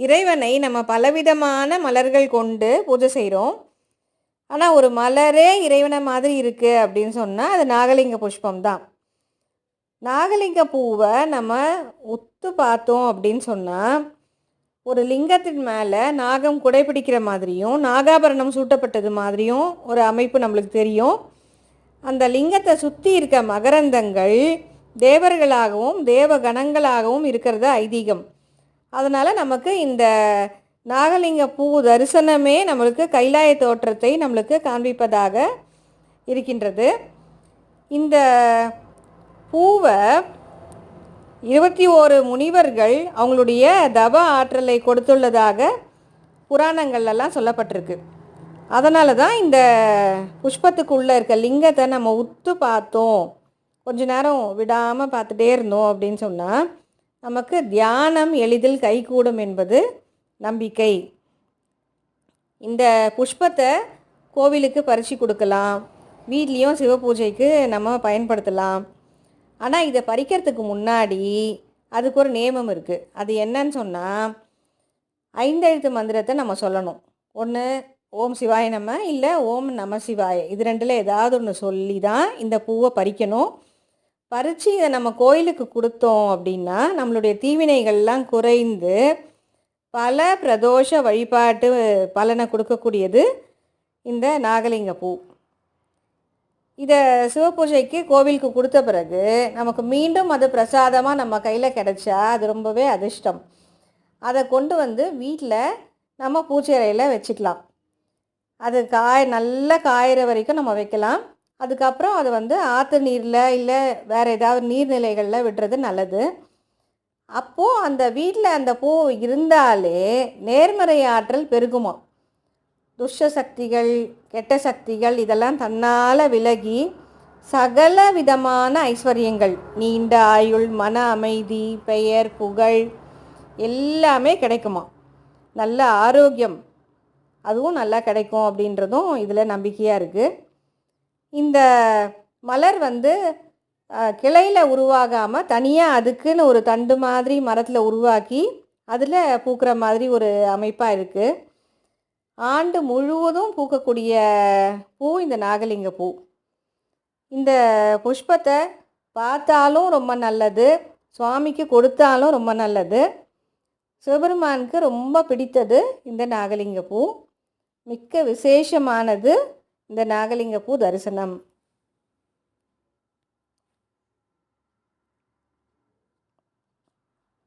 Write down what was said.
இறைவனை நம்ம பலவிதமான மலர்கள் கொண்டு பூஜை செய்கிறோம் ஆனால் ஒரு மலரே இறைவனை மாதிரி இருக்குது அப்படின்னு சொன்னால் அது நாகலிங்க புஷ்பம் தான் நாகலிங்க பூவை நம்ம ஒத்து பார்த்தோம் அப்படின்னு சொன்னால் ஒரு லிங்கத்தின் மேலே நாகம் குடைப்பிடிக்கிற மாதிரியும் நாகாபரணம் சூட்டப்பட்டது மாதிரியும் ஒரு அமைப்பு நம்மளுக்கு தெரியும். அந்த லிங்கத்தை சுற்றி இருக்க மகரந்தங்கள் தேவர்களாகவும் தேவகணங்களாகவும் இருக்கிறது ஐதீகம். அதனால் நமக்கு இந்த நாகலிங்க பூ தரிசனமே நம்மளுக்கு கைலாய தோற்றத்தை நம்மளுக்கு காண்பிப்பதாக இருக்கின்றது. இந்த பூவை இருபத்தி ஓரு முனிவர்கள் அவங்களுடைய தவ ஆற்றலை கொடுத்துள்ளதாக புராணங்கள்லாம் சொல்லப்பட்டிருக்கு. அதனால தான் இந்த புஷ்பத்துக்குள்ளே இருக்க லிங்கத்தை நம்ம உத்து பார்த்தோம். கொஞ்ச நேரம் விடாமல் பார்த்துட்டே இருந்தோம் அப்படின்னு சொன்னால் நமக்கு தியானம் எளிதில் கைகூடும் என்பது நம்பிக்கை. இந்த புஷ்பத்தை கோவிலுக்கு பறித்து கொடுக்கலாம். வீட்லேயும் சிவ பூஜைக்கு நம்ம பயன்படுத்தலாம். ஆனால் இதை பறிக்கிறதுக்கு முன்னாடி அதுக்கு ஒரு நியமம் இருக்குது அது என்னன்னு சொன்னால் ஐந்தெழுத்து மந்திரத்தை நம்ம சொல்லணும். ஒன்று ஓம் சிவாய நம்ம இல்லை ஓம் நம சிவாய. இது ரெண்டில் ஏதாவது ஒன்று சொல்லி தான் இந்த பூவை பறிக்கணும். பறித்து இதை நம்ம கோயிலுக்கு கொடுத்தோம் அப்படின்னா நம்மளுடைய தீவினைகள்லாம் குறைந்து பல பிரதோஷ வழிபாட்டு பலனை கொடுக்கக்கூடியது இந்த நாகலிங்க பூ. இதை சிவபூஜைக்கு கோவிலுக்கு கொடுத்த பிறகு நமக்கு மீண்டும் அது பிரசாதமாக நம்ம கையில் கிடச்சா அது ரொம்பவே அதிர்ஷ்டம். அதை கொண்டு வந்து வீட்டில் நம்ம பூச்சை அறையில் வச்சுக்கலாம். அது காய நல்லா காயிற வரைக்கும் நம்ம வைக்கலாம். அதுக்கப்புறம் அதை வந்து ஆற்று நீரில் இல்லை வேறு ஏதாவது நீர்நிலைகளில் விடுறது நல்லது. அப்போது அந்த வீட்டில் அந்த பூ இருந்தாலே நேர்மறை ஆற்றல் பெருகுமா? துஷ்ட சக்திகள் கெட்ட சக்திகள் இதெல்லாம் தன்னால் விலகி சகல விதமான ஐஸ்வர்யங்கள் நீண்ட ஆயுள் மன அமைதி பெயர் புகழ் எல்லாமே கிடைக்குமா? நல்ல ஆரோக்கியம் அதுவும் நல்லா கிடைக்கும் அப்படின்றதும் இதில் நம்பிக்கையாக இருக்குது இந்த மலர் வந்து கிளையில் உருவாகாமல் தனியாக அதுக்குன்னு ஒரு தண்டு மாதிரி மரத்தில் உருவாக்கி அதில் பூக்கிற மாதிரி ஒரு அமைப்பாக இருக்குது ஆண்டு முழுவதும் பூக்கக்கூடிய பூ இந்த நாகலிங்க பூ. இந்த புஷ்பத்தை பார்த்தாலும் ரொம்ப நல்லது சுவாமிக்கு கொடுத்தாலும் ரொம்ப நல்லது. சிவபெருமானுக்கு ரொம்ப பிடித்தது இந்த நாகலிங்க பூ. மிக்க விசேஷமானது. இந்த நாகலிங்க பூ தரிசனம்.